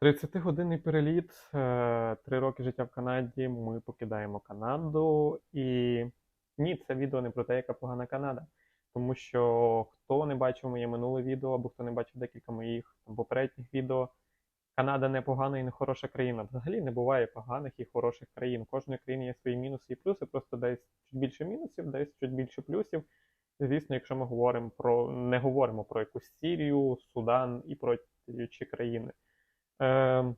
30-годинний переліт, е, три роки життя в Канаді. Ми покидаємо Канаду. І ні, це відео не про те, яка погана Канада. Тому що хто не бачив моє минуле відео, або хто не бачив декілька моїх попередніх відео, Канада не погана і не хороша країна. Взагалі не буває поганих і хороших країн. Кожної країни є свої мінуси і плюси, просто десь чуть більше мінусів, десь чуть більше плюсів. Звісно, якщо ми говоримо про не говоримо про якусь Сірію, Судан і про інші країни. Е,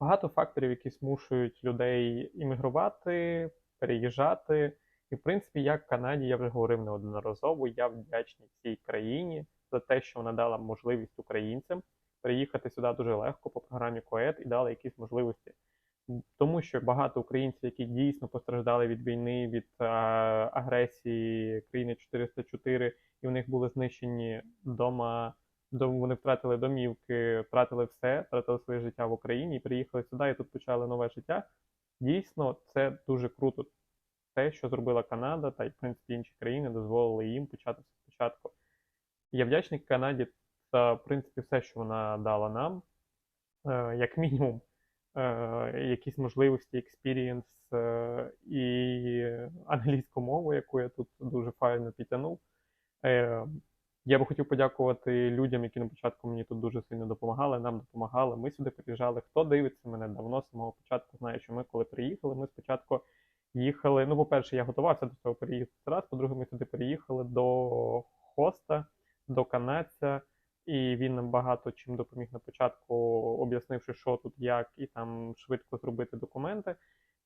багато факторів, які змушують людей іммігрувати, переїжджати. І, в принципі, як в Канаді я вже говорив неодноразово, я вдячний цій країні за те, що вона дала можливість українцям переїхати сюди дуже легко по програмі КОЕД і дала якісь можливості. Тому що багато українців, які дійсно постраждали від війни, від е, агресії країни 404, і в них були знищені дома, дом, вони втратили домівки, втратили все, втратили своє життя в Україні і приїхали сюди, і тут почали нове життя. Дійсно, це дуже круто. Те, що зробила Канада, та й в принципі інші країни дозволили їм почати спочатку. Я вдячний Канаді за в принципі все, що вона дала нам, е, як мінімум, е, якісь можливості, експірієнс е, і англійську мову, яку я тут дуже файно підтягнув. Я би хотів подякувати людям, які на початку мені тут дуже сильно допомагали, нам допомагали. Ми сюди приїжджали. Хто дивиться мене давно, з самого початку знає, що ми коли приїхали, ми спочатку їхали. Ну, по-перше, я готувався до цього переїзду раз. По-друге, ми сюди приїхали до хоста, до канадця, і він нам багато чим допоміг на початку, об'яснивши, що тут, як, і там швидко зробити документи.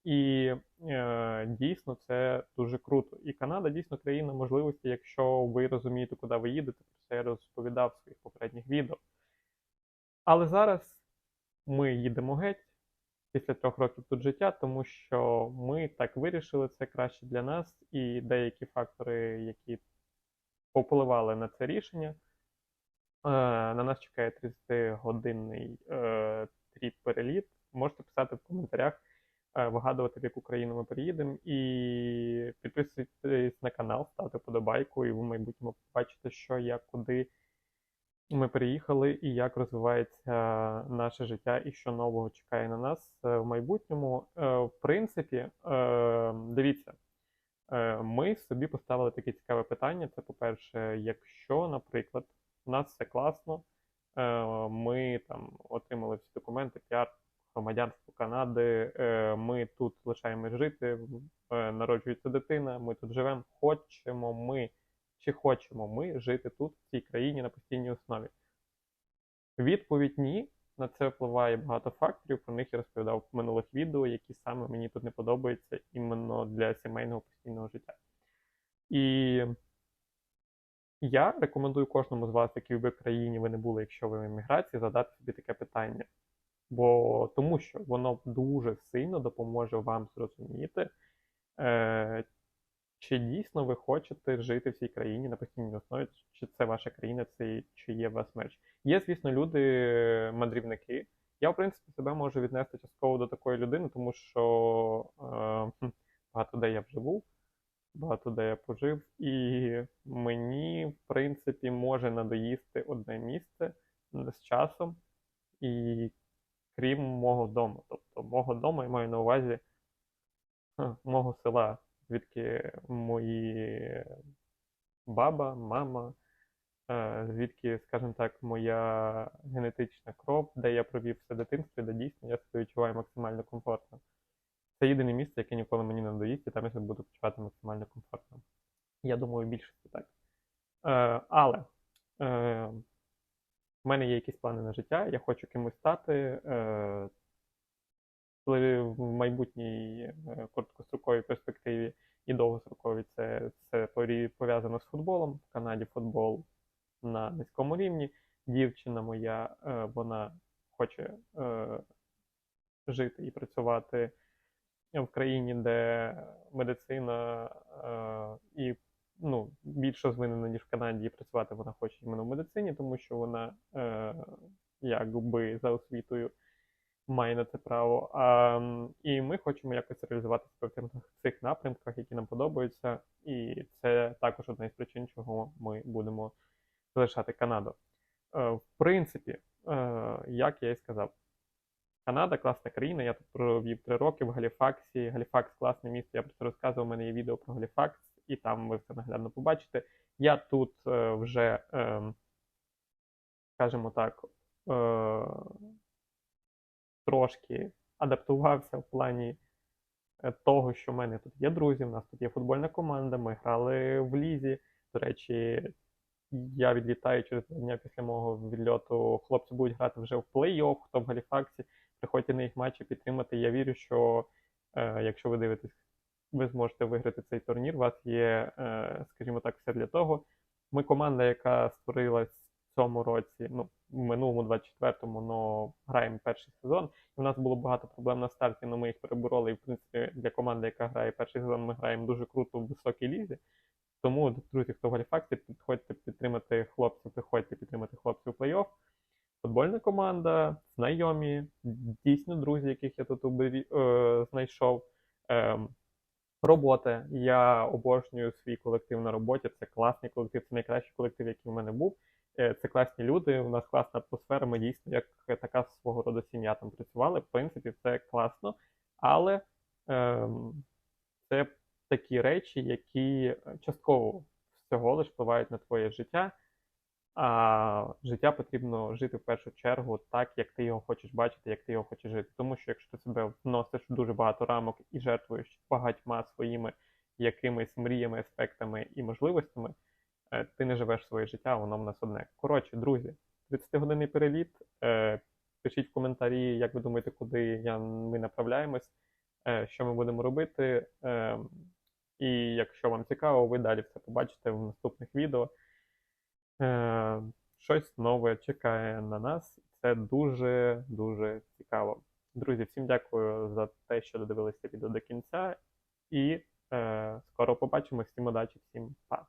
І е, дійсно це дуже круто. І Канада дійсно країна можливості, якщо ви розумієте, куди ви їдете, про це я розповідав в своїх попередніх відео. Але зараз ми їдемо геть після трьох років тут життя, тому що ми так вирішили це краще для нас, і деякі фактори, які попливали на це рішення. Е, на нас чекає 30-годинний е, тріп переліт. Можете писати в коментарях, вигадувати, в яку країну ми приїдемо. І підписуйтесь на канал, ставте подобайку, і ви в майбутньому побачите, що як, куди ми переїхали, і як розвивається наше життя, і що нового чекає на нас е, в майбутньому. Е, В принципі, е, дивіться. Е, Ми собі поставили таке цікаве питання. Це, по-перше, якщо, наприклад, у нас все класно, е, ми там отримали всі документи, піар, громадянство Канади, е, ми тут лишаємось жити, е, народжується дитина, ми тут живемо, хочемо ми чи хочемо ми жити тут, в цій країні на постійній основі. Відповідь ні. На це впливає багато факторів. Про них я розповідав в минулих відео, які саме мені тут не подобаються іменно для сімейного постійного життя. І я рекомендую кожному з вас, який би країні ви не були, якщо ви в еміграції, задати собі таке питання. Бо тому що воно дуже сильно допоможе вам зрозуміти, е, чи дійсно ви хочете жити в цій країні на постійній основі, чи це ваша країна, це чи є вас мерч. Є, звісно, люди, мандрівники. Я, в принципі, себе можу віднести частково до такої людини, тому що е, багато де я вже був, багато де я пожив, і мені, в принципі, може надоїсти одне місце з часом, і крім мого дому. Тобто, мого дому я маю на увазі мого села, звідки мої баба, мама е, звідки, скажімо так, моя генетична кров, де я провів все дитинство, де дійсно я себе відчуваю максимально комфортно. Це єдине місце, яке ніколи мені не надоїсть, і там я себе буду почувати максимально комфортно. Я думаю, більшості так. Е, але е, в мене є якісь плани на життя, я хочу кимось стати. Е, в майбутній е, короткостроковій перспективі і довгостроковій це, це пов'язано з футболом. В Канаді футбол на низькому рівні. Дівчина моя, е, вона хоче жити і працювати в країні, де медицина і ну, більш розвинена, ніж в Канаді, і працювати вона хоче іменно в медицині, тому що вона якби за освітою має на це право. А, І ми хочемо якось реалізуватися в цих напрямках, які нам подобаються. І це також одна із причин, чого ми будемо залишати Канаду. Е, В принципі, е, як я і сказав, Канада класна країна. Я тут провів три роки в Галіфаксі. Галіфакс класне місто. Я про це розказував. У мене є відео про Галіфакс, і там ви все наглядно побачите. Я тут е, вже, е, скажімо так, е, трошки адаптувався в плані е, того, що в мене тут є друзі, в нас тут є футбольна команда, ми грали в лізі. До речі, я відлітаю через два дня після мого відльоту. Хлопці будуть грати вже в плей-офф, хто в Галіфаксі. Приходьте на їх матчі підтримати. Я вірю, що е, якщо ви дивитесь, ви зможете виграти цей турнір. У вас є, е, скажімо так, все для того. Ми команда, яка створилась в цьому році, ну, в минулому 24-му, но граємо перший сезон. І у нас було багато проблем на старті, але ми їх перебороли. І, в принципі, для команди, яка грає перший сезон, ми граємо дуже круто в високій лізі. Тому, друзі, хто в Галіфаксі, підходьте підтримати хлопців, приходьте підтримати хлопців плей-офф. Футбольна команда, знайомі, дійсно друзі, яких я тут е, знайшов. Ем, робота. Я обожнюю свій колектив на роботі. Це класний колектив, це найкращий колектив, який в мене був. Е, Це класні люди, у нас класна атмосфера. Ми дійсно як така свого роду сім'я там працювали. В принципі, це класно, але ем, це такі речі, які частково всього лиш впливають на твоє життя. А життя потрібно жити в першу чергу так, як ти його хочеш бачити, як ти його хочеш жити. Тому що якщо ти себе вносиш в дуже багато рамок і жертвуєш багатьма своїми якимись мріями, аспектами і можливостями, е, ти не живеш своє життя, воно в нас одне. Коротше, друзі, 30-годинний переліт. Е, Пишіть в коментарі, як ви думаєте, куди я, ми направляємось, е, що ми будемо робити. І якщо вам цікаво, ви далі все побачите в наступних відео. Щось нове чекає на нас. Це дуже дуже цікаво. Друзі, всім дякую за те, що додивилися відео до кінця. І е, скоро побачимось. Всім удачі, всім па!